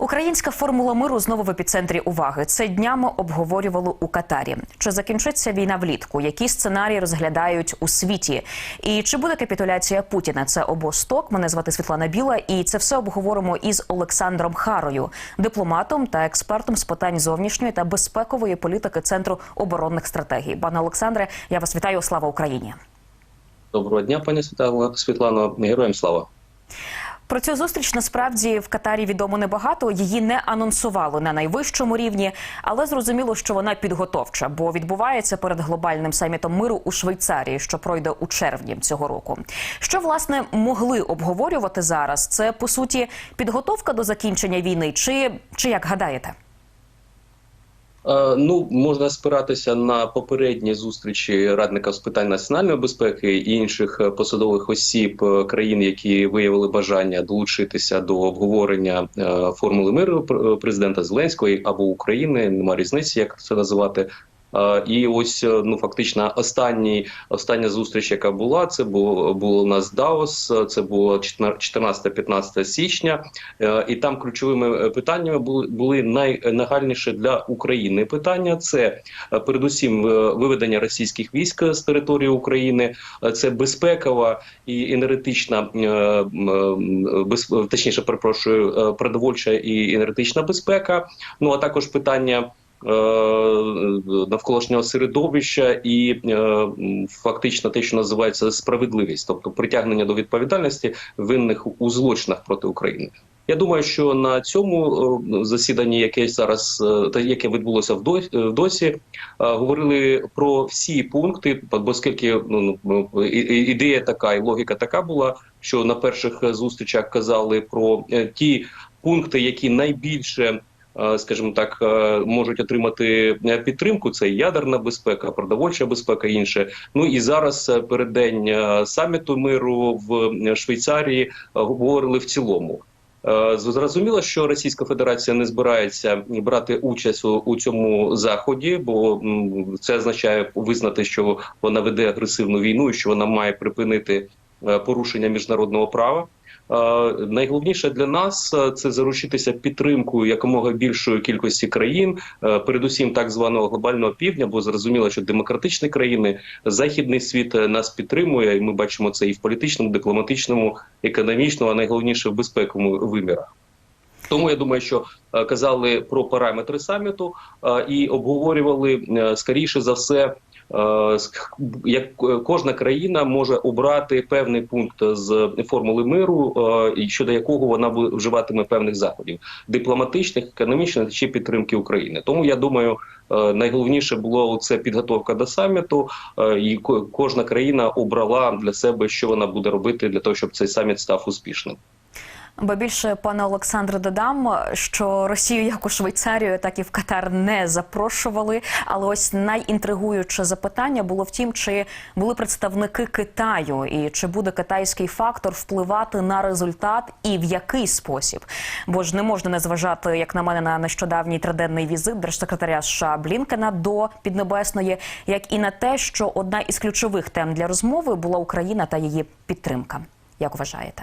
Українська формула миру знову в епіцентрі уваги. Це днями обговорювали у Катарі. Чи закінчиться війна влітку? Які сценарії розглядають у світі? І чи буде капітуляція Путіна? Це обосток. Мене звати Світлана Біла, і це все обговоримо із Олександром Харою, дипломатом та експертом з питань зовнішньої та безпекової політики Центру оборонних стратегій. Пане Олександре, я вас вітаю. Слава Україні! Доброго дня, пані Світлано. Героям слава. Про цю зустріч насправді в Катарі відомо небагато. Її не анонсували на найвищому рівні, але зрозуміло, що вона підготовча, бо відбувається перед глобальним самітом миру у Швейцарії, що пройде у червні цього року. Що власне могли обговорювати зараз? Це по суті підготовка до закінчення війни, чи, чи як гадаєте? Е, Ну, можна спиратися на попередні зустрічі радника з питань національної безпеки і інших е, посадових осіб е, країн, які виявили бажання долучитися до обговорення формули миру пр- президента Зеленського або України. Нема різниці, як це називати. І ось е, ну фактично останній остання зустріч, яка була, це було було у нас Даос. Це було 14-15 січня, Е, і там ключовими е, питаннями були були найнагальніші для України питання. Це передусім виведення російських військ з території України, це безпекова і енергетична без точніше, перепрошую, продовольча і енергетична безпека. Ну а також питання. Е, Навколишнього середовища і е, фактично те, що називається справедливість, тобто притягнення до відповідальності винних у злочинах проти України. Я думаю, що на цьому е, засіданні, яке зараз яке відбулося в досі, говорили про всі пункти, оскільки ну, ну, і- ідея така і логіка така була, що на перших зустрічах казали про ті пункти, які найбільше. Е, Скажімо так, е, можуть отримати е, підтримку. Це ядерна безпека, продовольча безпека, інше. Ну і зараз переддень саміту миру в Швейцарії говорили в цілому. Зрозуміло, що Російська Федерація не збирається брати участь у, у цьому заході, бо це означає визнати, що вона веде агресивну війну і що вона має припинити порушення міжнародного права. Е, Найголовніше для нас е, це заручитися підтримкою якомога більшої кількості країн, е, передусім так званого глобального півдня, бо зрозуміло, що демократичні країни, західний світ нас підтримує, і ми бачимо це і в політичному, дипломатичному, економічному, а найголовніше в безпековому вимірах. Тому я думаю, що казали про параметри саміту і обговорювали скоріше за все. Е, Як е, кожна країна може обрати певний пункт з формули миру, е, щодо якого вона вживатиме певних заходів дипломатичних, економічних чи підтримки України. Тому я думаю, е, найголовніше було це підготовка до саміту, е, і ко- кожна країна обрала для себе, що вона буде робити для того, щоб цей саміт став успішним. Бо більше пане Олександре додам, що Росію як у Швейцарію, так і в Катар не запрошували. Але ось найінтригуюче запитання було в тім, чи були представники Китаю, і чи буде китайський фактор впливати на результат і в який спосіб. Бо ж не можна не зважати, як на мене, на нещодавній триденний візит держсекретаря США Блінкена до Піднебесної, як і на те, що одна із ключових тем для розмови була Україна та її підтримка. Як вважаєте?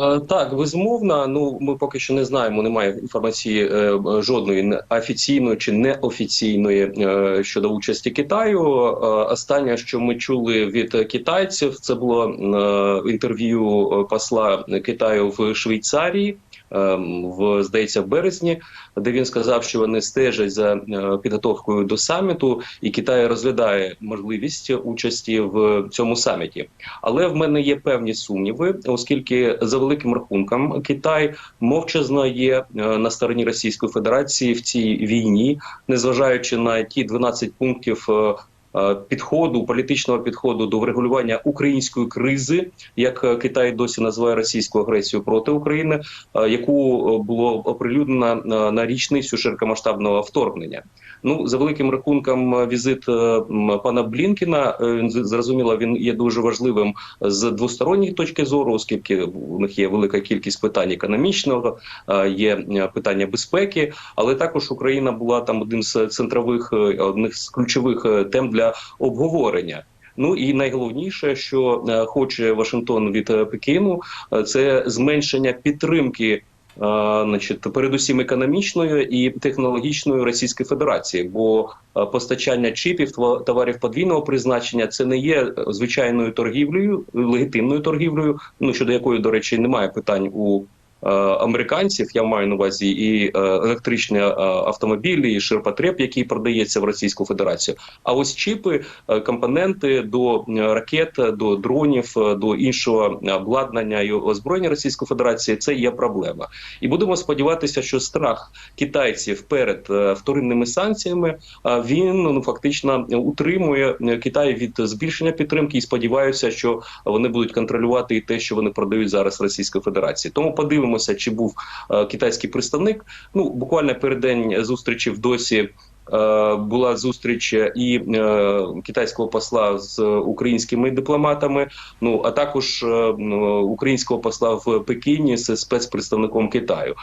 Е, Так, безумовно. Ну ми поки що не знаємо. Немає інформації е, жодної офіційної чи неофіційної е, щодо участі Китаю. Е, Останнє, що ми чули від китайців, це було е, інтерв'ю е, посла Китаю в Швейцарії. Е, В здається, в березні, де він сказав, що вони стежать за е, підготовкою до саміту, і Китай розглядає можливість участі в цьому саміті. Але в мене є певні сумніви, оскільки за великим рахунком Китай мовчазно є е, на стороні Російської Федерації в цій війні, незважаючи на ті 12 пунктів. Е, Підходу політичного підходу до врегулювання української кризи, як е, Китай досі називає російську агресію проти України, е, яку було оприлюднено на річницю широкомасштабного вторгнення. Ну за великим рахунком, візит пана Блінкіна він зрозуміло, він є дуже важливим з двосторонньої точки зору, оскільки у них є велика кількість питань економічного, є питання безпеки, але також Україна була там одним з центрових одних з ключових тем для обговорення. Ну і найголовніше, що е, хоче Вашингтон від е, Пекіну, е, це зменшення підтримки значить, передусім економічною і технологічною Російської Федерації, бо постачання чіпів товарів подвійного призначення це не є звичайною торгівлею, легітимною торгівлею, ну щодо якої, до речі, немає питань у американців. Я маю на увазі і е, електричні е, автомобілі, і ширпотреб, який продається в Російську Федерацію. А ось чіпи, е, компоненти до е, ракет, до дронів, е, до іншого обладнання і озброєння Російської Федерації це є проблема. І будемо сподіватися, що страх китайців перед е, вторинними санкціями е, він ну фактично утримує е, Китай від збільшення підтримки і сподіваюся, що вони будуть контролювати і те, що вони продають зараз Російської Федерації. Тому подивимося, чи був е, китайський представник. Ну буквально перед день зустрічі в досі. е, Була зустріч і е, китайського посла з українськими дипломатами. Ну а також українського посла в Пекіні з спецпредставником Китаю.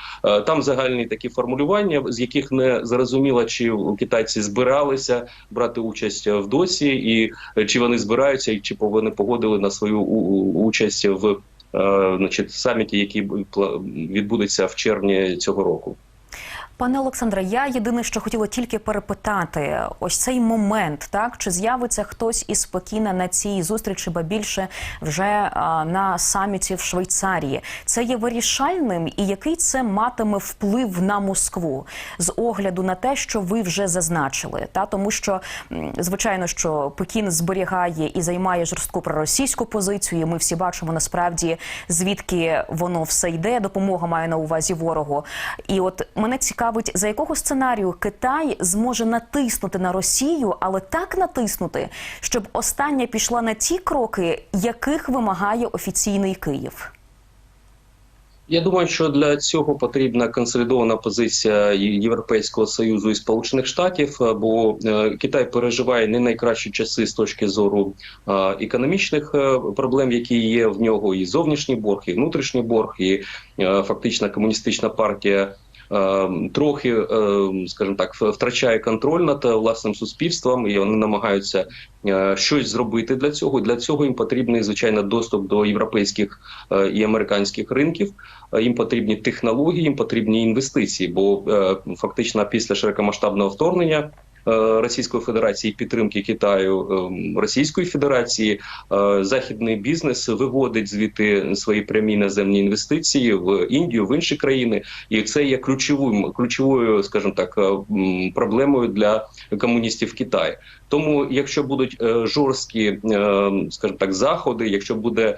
Там загальні такі формулювання, з яких не зрозуміло, чи китайці збиралися брати участь в досі, і чи вони збираються, і чи вони погодили на свою участь в значить саміті, який відбудеться в червні цього року. Пане Олександре, я єдине, що хотіла тільки перепитати, ось цей момент, так чи з'явиться хтось із Пекіна на цій зустрічі, ба більше вже а, на саміті в Швейцарії. Це є вирішальним, і який це матиме вплив на Москву з огляду на те, що ви вже зазначили, та тому що звичайно, що Пекін зберігає і займає жорстку проросійську позицію. і Ми всі бачимо насправді звідки воно все йде. Допомога має на увазі ворогу. І от мене цікавить, за якого сценарію Китай зможе натиснути на Росію, але так натиснути, щоб остання пішла на ті кроки, яких вимагає офіційний Київ. Я думаю, що для цього потрібна консолідована позиція Європейського союзу і Сполучених Штатів, е, бо е, Китай переживає не найкращі часи з точки зору е, економічних проблем, які є в нього, і зовнішній борг, і внутрішній борг, і фактично комуністична партія. Е, Трохи, е, скажімо так, втрачає контроль над е, власним суспільством, і вони намагаються е, щось зробити для цього. Для цього їм потрібний звичайно доступ до європейських е, і американських ринків. Їм потрібні технології, їм потрібні інвестиції. Бо фактично після широкомасштабного вторгнення Російської Федерації підтримки Китаю е, Російської Федерації е, західний бізнес виводить звідти свої прямі наземні інвестиції в Індію, в інші країни, і це є ключовим ключовою, скажімо так, е, проблемою для комуністів Китаю. Тому, якщо будуть е, жорсткі, е, скажімо так, заходи, якщо буде е,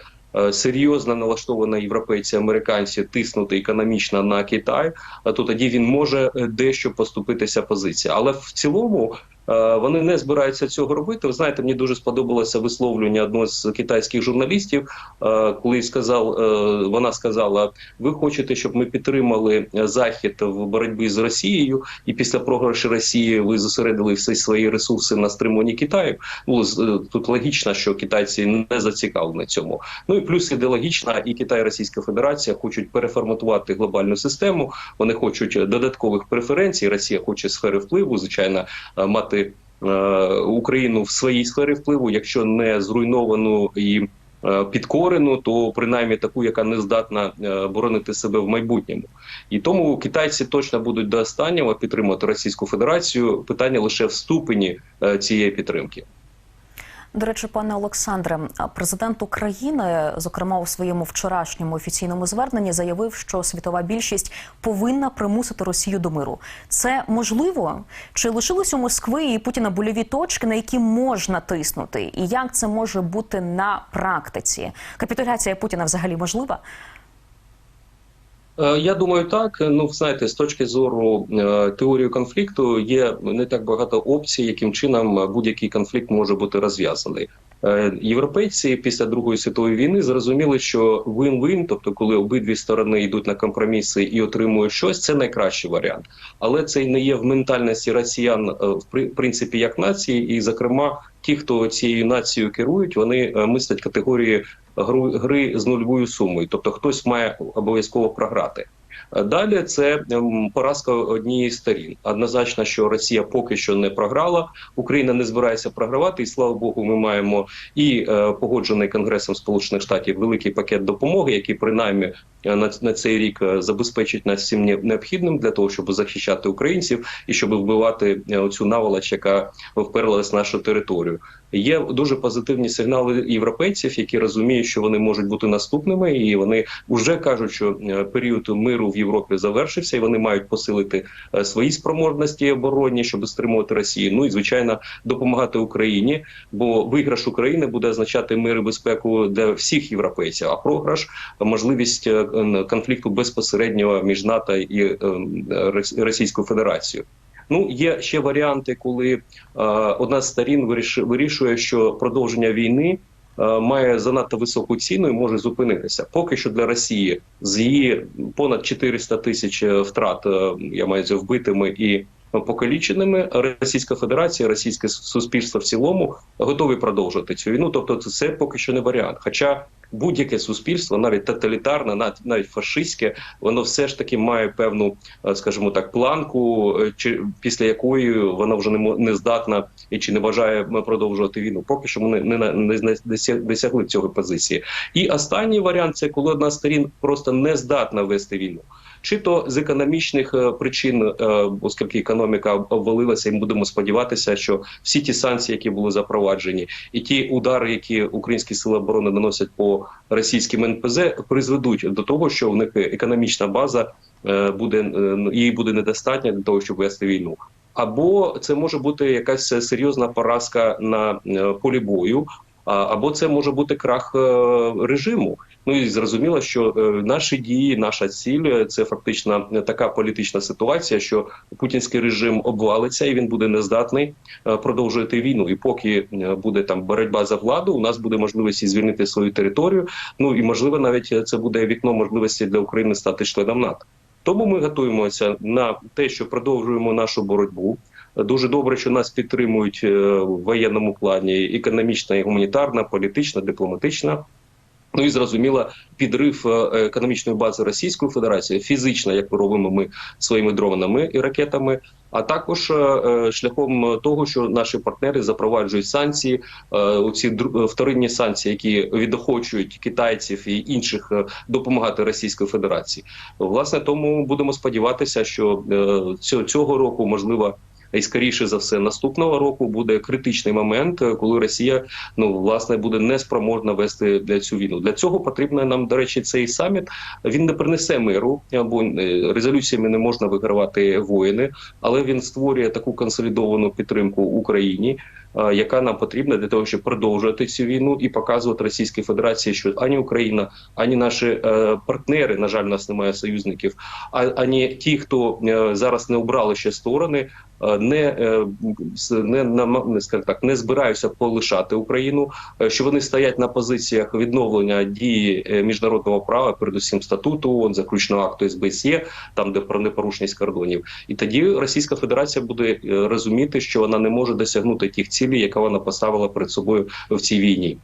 серйозно налаштовані європейці, американці тиснути економічно на Китай, е, то тоді він може е, дещо поступитися позиція. Але в цілому. Е, Вони не збираються цього робити. Ви знаєте, мені дуже сподобалося висловлювання одного з китайських журналістів, е, коли сказав, е, вона сказала: ви хочете, щоб ми підтримали захід в боротьбі з Росією, і після програшу Росії ви зосередили всі свої ресурси на стримуванні Китаю. Ну тут логічно, що китайці не зацікавлені цьому. Ну і плюс ідеологічна, і Китай, і Російська Федерація хочуть переформатувати глобальну систему. Вони хочуть додаткових преференцій. Росія хоче сфери впливу, звичайно, мати е, Україну в своїй сфері впливу, якщо не зруйновану і е, підкорену, то принаймні таку, яка не здатна е, боронити себе в майбутньому. І тому китайці точно будуть до останнього підтримувати Російську Федерацію. Питання лише в ступені цієї підтримки. До речі, пане Олександре, президент України, зокрема у своєму вчорашньому офіційному зверненні, заявив, що світова більшість повинна примусити Росію до миру. Це можливо? Чи лишились у Москви і Путіна больові точки, на які можна тиснути? І як це може бути на практиці? Капітуляція Путіна взагалі можлива? Е, Я думаю, так. Ну, знаєте, з точки зору е, теорії конфлікту є не так багато опцій, яким чином будь-який конфлікт може бути розв'язаний. Е, Європейці після Другої світової війни зрозуміли, що вин-вин, тобто коли обидві сторони йдуть на компроміси і отримують щось, це найкращий варіант. Але це не є в ментальності росіян е, в при- принципі як нації, і зокрема ті, хто цією нацією керують, вони е, мислять категорії гри з нульовою сумою, тобто хтось має обов'язково програти. Далі це ем, поразка однієї сторін. Однозначно, що Росія поки що не програла, Україна не збирається програвати, і слава Богу, ми маємо і е, погоджений Конгресом Сполучених Штатів великий пакет допомоги, який принаймні е, на, цей рік е, забезпечить нас всім необхідним для того, щоб захищати українців і щоб вбивати оцю наволоч, яка вперлась в нашу територію. Є дуже позитивні сигнали європейців, які розуміють, що вони можуть бути наступними, і вони вже кажуть, що період миру в Європі завершився, і вони мають посилити е, свої спроможності оборонні, щоб стримувати Росію. Ну і звичайно допомагати Україні, бо виграш України буде означати мир і безпеку для всіх європейців. А програш можливість е, конфлікту безпосереднього між НАТО і е, Російською Федерацією. Ну, є ще варіанти, коли е, одна з сторін виріш- вирішує, що продовження війни має занадто високу ціну і може зупинитися. Поки що для Росії з її понад 400 тисяч е, втрат, е, я маю за вбитими і покаліченими, Російська Федерація, російське суспільство в цілому готові продовжувати цю війну. Тобто, це, це поки що не варіант. Хоча будь-яке суспільство, навіть тоталітарне, навіть, фашистське, воно все ж таки має певну, е, скажімо так, планку, е, чи після якої вона вже не здатна і чи не бажає м, продовжувати війну. Поки що ми не, не, не, досягли цього позиції. І останній варіант це коли одна з сторін просто не здатна вести війну. Чи то з економічних е, причин, е, оскільки економіка обвалилася, і ми будемо сподіватися, що всі ті санкції, які були запроваджені, і ті удари, які українські сили оборони наносять по російським НПЗ, призведуть до того, що в них економічна база е, буде е, її буде недостатня для того, щоб вести війну. Або це може бути якась серйозна поразка на е, полі бою, або це може бути крах е, режиму. Ну і зрозуміло, що е, наші дії, наша ціль це фактично така політична ситуація, що путінський режим обвалиться і він буде нездатний продовжувати війну. І поки буде там боротьба за владу, у нас буде можливість звільнити свою територію. Ну і можливо, навіть це буде вікно можливості для України стати членом НАТО. Тому ми готуємося на те, що продовжуємо нашу боротьбу. Дуже добре, що нас підтримують е, в воєнному плані економічна, і гуманітарна, політична, дипломатична. Ну і зрозуміло, підрив е, економічної бази Російської Федерації, фізично, як ми робимо ми своїми дронами і ракетами, а також е, е, шляхом того, що наші партнери запроваджують санкції, оці вторинні санкції, які відохочують китайців і інших допомагати Російської Федерації. Власне, тому будемо сподіватися, що цього року можливо. І скоріше за все, наступного року буде критичний момент, е, коли Росія ну власне буде неспроможна вести для цю війну. Для цього потрібно нам, до речі, цей саміт. Він не принесе миру, або е, резолюціями не можна вигравати воїни, але він створює таку консолідовану підтримку Україні. е, Яка нам потрібна для того, щоб продовжувати цю війну і показувати Російській Федерації, що ані Україна, ані наші е, партнери, на жаль, у нас немає союзників, а ані ті, хто е, зараз не обрали ще сторони, не е, не не скажімо так, не збираються полишати Україну, е, що вони стоять на позиціях відновлення дії е, міжнародного права, передусім статуту ООН, заключного акту СБСЄ, там де про непорушність кордонів. І тоді Російська Федерація буде е, розуміти, що вона не може досягнути тих цілей, які вона поставила перед собою в цій війні.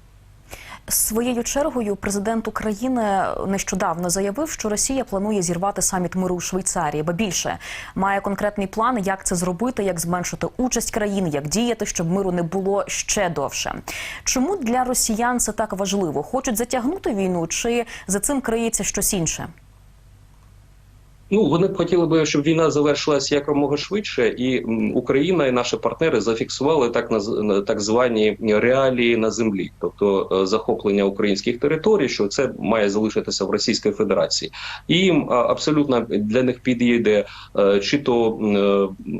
Своєю чергою президент України нещодавно заявив, що Росія планує зірвати саміт миру у Швейцарії, ба більше має конкретний план, як це зробити, як зменшити участь країн, як діяти, щоб миру не було ще довше. Чому для росіян це так важливо? Хочуть затягнути війну, чи за цим криється щось інше? Ну вони б хотіли би, щоб війна завершилася якомога швидше, і Україна і наші партнери зафіксували так так звані реалії на землі, тобто е, захоплення українських територій, що це має залишитися в Російській Федерації. І їм абсолютно для них підійде е, чи то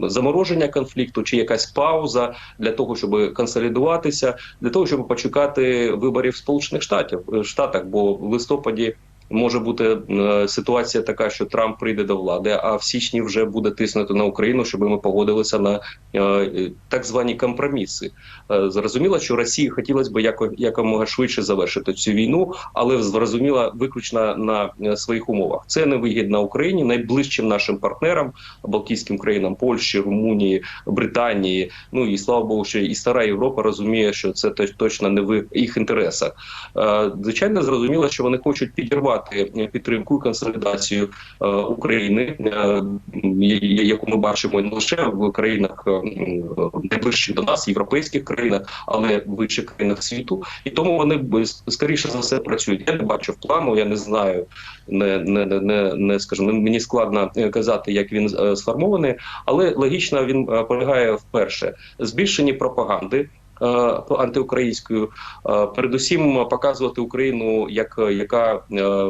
е, замороження конфлікту, чи якась пауза для того, щоб консолідуватися, для того, щоб почекати виборів Сполучених Штатів Штатах, бо в листопаді може бути е, ситуація така, що Трамп прийде до влади, а в січні вже буде тиснути на Україну, щоб ми погодилися на е, так звані компроміси. Е, Зрозуміло, що Росії хотілося б яко, якомога швидше завершити цю війну, але зрозуміло, виключно на е, своїх умовах. Це не вигідно Україні, найближчим нашим партнерам, Балтійським країнам Польщі, Румунії, Британії. Ну і слава Богу, що і стара Європа розуміє, що це точ- точно не в їх інтересах. Е, Звичайно, зрозуміло, що вони хочуть підірвати демонструвати підтримку і консолідацію е, України, е, яку ми бачимо не лише в країнах е, м, найближчих до нас, європейських країнах, але в інших країнах світу. І тому вони скоріше за все працюють. Я не бачу плану, я не знаю, не не не, не, скажу, мені складно е, казати, як він е, сформований, але логічно він е, полягає вперше збільшенні пропаганди. Е, Антиукраїнською, Е, передусім показувати Україну як е, яка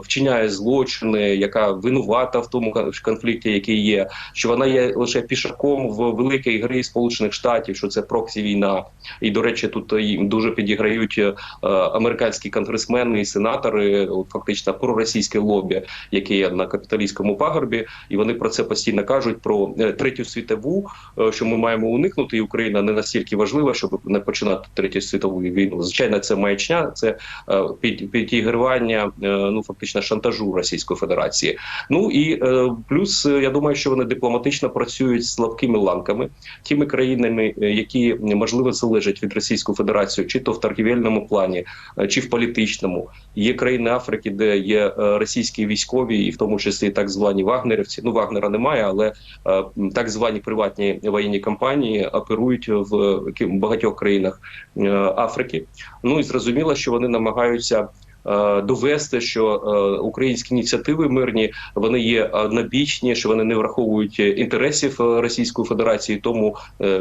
вчиняє злочини, яка винувата в тому кон- конфлікті, який є, що вона є лише пішаком в великій грі Сполучених Штатів, що це проксі війна. І до речі, тут їм дуже підіграють американські конгресмени і сенатори, фактично проросійське лобі, яке є на капіталістському пагорбі, і вони про це постійно кажуть про третю світову, що ми маємо уникнути, і Україна не настільки важлива, щоб не починати третю світову війну. Звичайно, це маячня, це е, під, підігривання е, ну фактично шантажу Російської Федерації. Ну і е, плюс я думаю, що вони дипломатично працюють з слабкими ланками, тими країнами, які можливо залежать від Російської Федерації, чи то в торгівельному плані, чи в політичному. Є країни Африки, де є російські військові, і в тому числі так звані вагнерівці. Ну вагнера немає, але так звані приватні воєнні компанії оперують в багатьох країнах е, Африки. Ну і зрозуміло, що вони намагаються. е, Довести, що е, українські ініціативи мирні вони є однобічні, що вони не враховують інтересів Російської Федерації, тому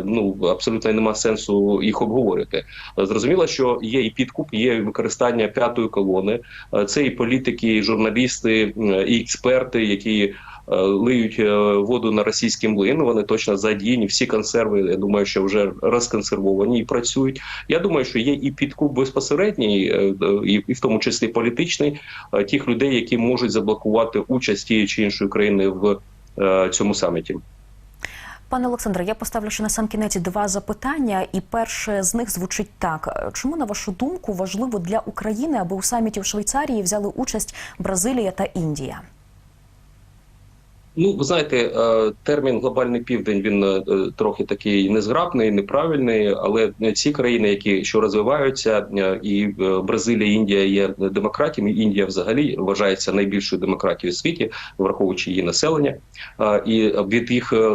ну абсолютно нема сенсу їх обговорювати. Зрозуміло, що є і підкуп, є і використання п'ятої колони. Це і політики, і журналісти, і експерти, які лиють е, воду на російський млин. Вони точно задіяні. Всі консерви, я думаю, що вже розконсервовані і працюють. Я думаю, що є і підкуп безпосередній, е, е, і в тому числі політичний, е, тих людей, які можуть заблокувати участь тієї чи іншої країни в е, цьому саміті. Пане Олександре, я поставлю ще на сам кінець два запитання, і перше з них звучить так: чому на вашу думку важливо для України, аби у саміті в Швейцарії взяли участь Бразилія та Індія? Ну, ви знаєте, е, термін глобальний південь він е, трохи такий незграбний, неправильний. Але ці країни, які що розвиваються, е, і е, Бразилія, і Індія є демократіями. Індія взагалі вважається найбільшою демократією у світі, враховуючи її населення, Е, і від їх е,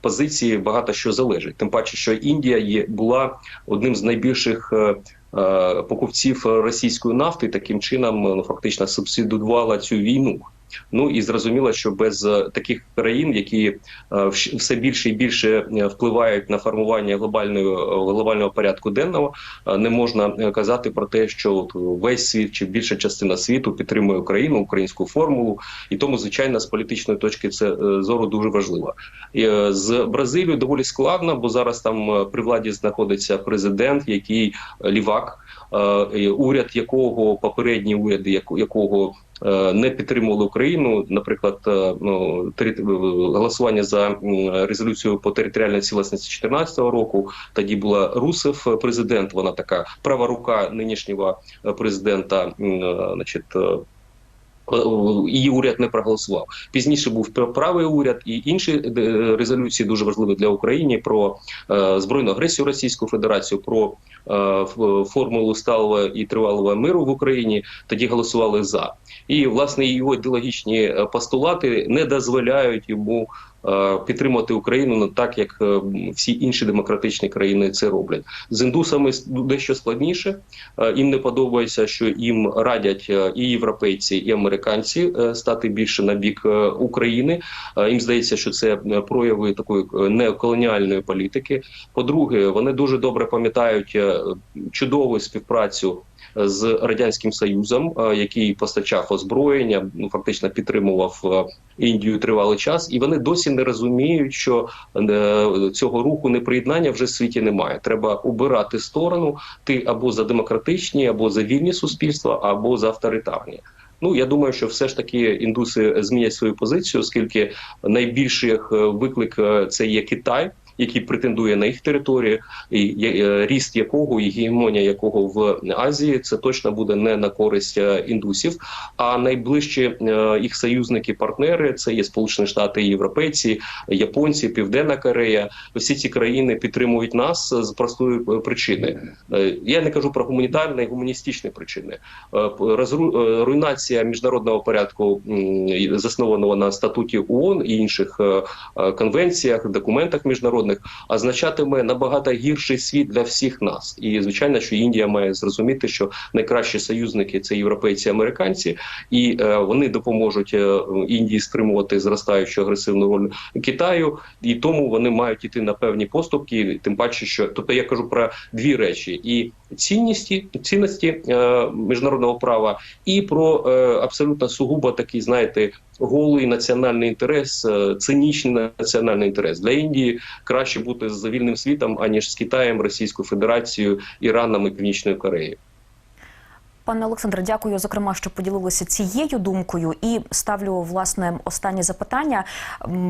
позиції багато що залежить. Тим паче, що Індія є була одним з найбільших. е, е, Покупців російської нафти таким чином ну фактично субсидувала цю війну. Ну і зрозуміло, що без е, таких країн, які е, все більше і більше е, впливають на формування глобального глобального порядку денного, не можна казати про те, що весь світ чи більша частина світу підтримує Україну, українську формулу, і тому, звичайно, з політичної точки це зору дуже важливо. З Бразилією доволі складно, бо зараз там при владі знаходиться президент, який лівак. Уряд якого попередні уряди, яко- якого не підтримували Україну, наприклад, е, ну голосування за резолюцію по територіальній цілісності 2014 року. Тоді була Русев е, президент. Вона така права рука нинішнього е, президента, е, значить. Е, Її уряд не проголосував. Пізніше був правий уряд і інші е, резолюції дуже важливі для України про е, збройну агресію Російської Федерації, про формулу сталого і тривалого миру в Україні. Тоді голосували за. І власне його ідеологічні постулати не дозволяють йому підтримати Україну не так, як е, всі інші демократичні країни це роблять. З індусами дещо складніше. Е, Їм не подобається, що їм радять е, і європейці, і американці е, стати більше на бік е, України. Е, Їм здається, що це е, прояви такої е, неоколоніальної політики. По-друге, вони дуже добре пам'ятають е, чудову співпрацю з радянським союзом, е, який постачав озброєння, ну фактично підтримував е, Індію тривалий час, і вони досі не розуміють, що е, цього руху неприєднання вже в світі немає. Треба обирати сторону. Ти або за демократичні, або за вільні суспільства, або за авторитарні. Ну я думаю, що все ж таки індуси змінять свою позицію, оскільки найбільший виклик це є Китай. Який претендує на їх територію, і е, ріст якого і гегемонія якого в Азії це точно буде не на користь е, індусів. А найближчі е, їх союзники, партнери це є Сполучені Штати, Європейці, японці, Південна Корея. Всі ці країни підтримують нас з простої причини. Я не кажу про гуманітарні і гуманістичні причини. Руйнація міжнародного порядку, заснованого на статуті ООН і інших конвенціях, документах міжнародних, означатиме набагато гірший світ для всіх нас. І звичайно, що Індія має зрозуміти, що найкращі союзники це європейці, американці, і е, вони допоможуть е, Індії стримувати зростаючу агресивну роль Китаю, і тому вони мають іти на певні поступки. Тим паче, що тобто я кажу про дві речі: і цінності, цінності е, міжнародного права, і про е, абсолютно сугубо такий, знаєте. Голий національний інтерес, е, цинічний національний інтерес для Індії краще бути з вільним світом аніж з Китаєм, Російською Федерацією, Іраном і Північною Кореєю. Пане Олександре, дякую зокрема, що поділилися цією думкою. І ставлю власне останнє запитання.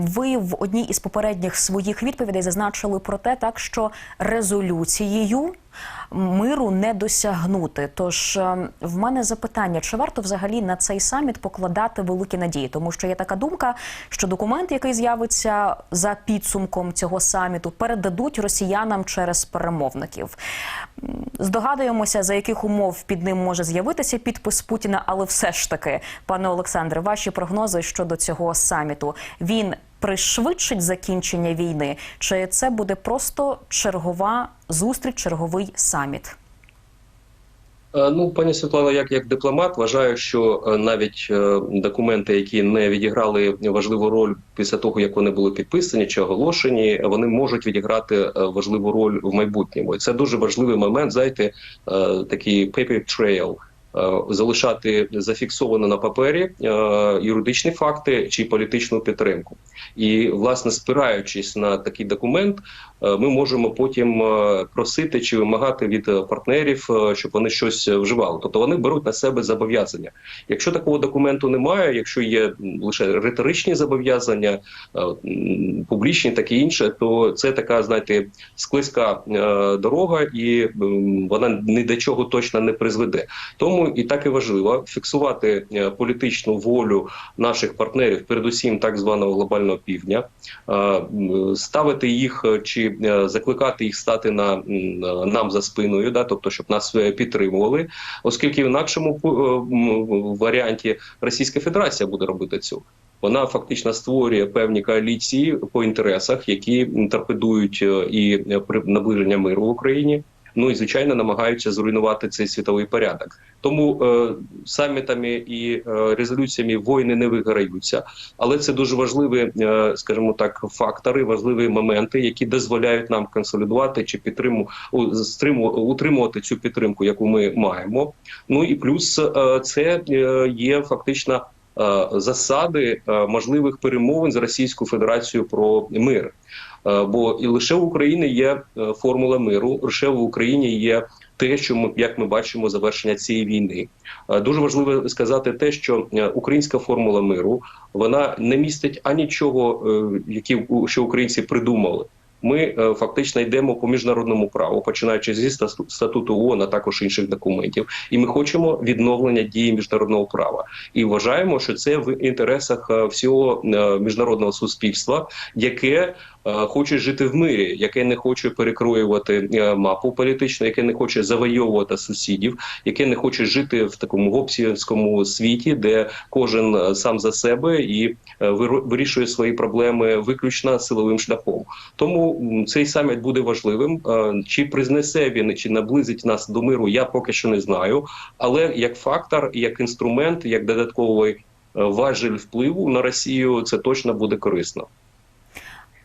Ви в одній із попередніх своїх відповідей зазначили про те, так що резолюцією миру не досягнути. Тож е, в мене запитання: чи варто взагалі на цей саміт покладати великі надії? Тому що є така думка, що документ, який з'явиться за підсумком цього саміту, передадуть росіянам через перемовників. Здогадуємося, за яких умов під ним може з'явитися підпис Путіна, але все ж таки, пане Олександре, ваші прогнози щодо цього саміту він пришвидшить закінчення війни, чи це буде просто чергова зустріч, черговий саміт? Е, Ну, пані Світлана, як, як дипломат, вважаю, що е, навіть е, документи, які не відіграли важливу роль після того, як вони були підписані чи оголошені, вони можуть відіграти важливу роль в майбутньому. І це дуже важливий момент. Знаєте, такий paper trail. Е, Залишати зафіксовано на папері е, юридичні факти чи політичну підтримку, і власне спираючись на такий документ, е, ми можемо потім просити чи вимагати від партнерів, щоб вони щось вживали. Тобто вони беруть на себе зобов'язання. Якщо такого документу немає, якщо є лише риторичні зобов'язання, публічні, таке інше, то це така, знаєте, склизька дорога, і вона ні до чого точно не призведе. Тому і так і важливо фіксувати е, політичну волю наших партнерів, передусім так званого глобального півдня, ставити їх е, чи е, закликати їх стати на нам за спиною, да, тобто щоб нас підтримували, оскільки в інакшому варіанті Російська Федерація буде робити цю. Вона фактично створює певні коаліції по інтересах, які торпедують і наближення миру в Україні. Ну і звичайно намагаються зруйнувати цей світовий порядок. Тому е, самітами і е, резолюціями воїни не виграються, але це дуже важливі, е, скажімо так, фактори, важливі моменти, які дозволяють нам консолідувати чи підтриму стриму- утримувати цю підтримку, яку ми маємо. Ну і плюс е, це е, є фактично засади е, можливих перемовин з Російською Федерацією про мир. Е, Бо і лише в Україні є е, формула миру, лише в Україні є те, що ми як ми бачимо завершення цієї війни. Е, Дуже важливо сказати те, що е, українська формула миру вона не містить анічого, е, які що українці придумали. Ми е, фактично йдемо по міжнародному праву, починаючи зі стату- статуту ООН, а також інших документів, і ми хочемо відновлення дії міжнародного права. І вважаємо, що це в інтересах е, всього е, міжнародного суспільства, яке хоче жити в мирі, яке не хоче перекроювати е, мапу політичну, яке не хоче завойовувати сусідів, яке не хоче жити в такому гобсівському світі, де кожен е, сам за себе і е, вирішує свої проблеми виключно силовим шляхом. Тому цей саміт буде важливим. Е, Чи признесе він, чи наблизить нас до миру, я поки що не знаю. Але як фактор, як інструмент, як додатковий е, важель впливу на Росію, це точно буде корисно.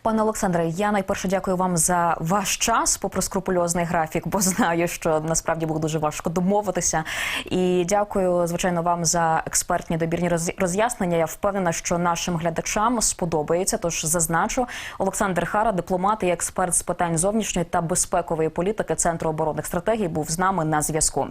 Пане Олександре, я найперше дякую вам за ваш час, попри скрупульозний графік, бо знаю, що насправді було дуже важко домовитися. І дякую, звичайно, вам за експертні добірні роз- роз'яснення. Я впевнена, що нашим глядачам сподобається. Тож зазначу, Олександр Хара, дипломат і експерт з питань зовнішньої та безпекової політики Центру оборонних стратегій, був з нами на зв'язку.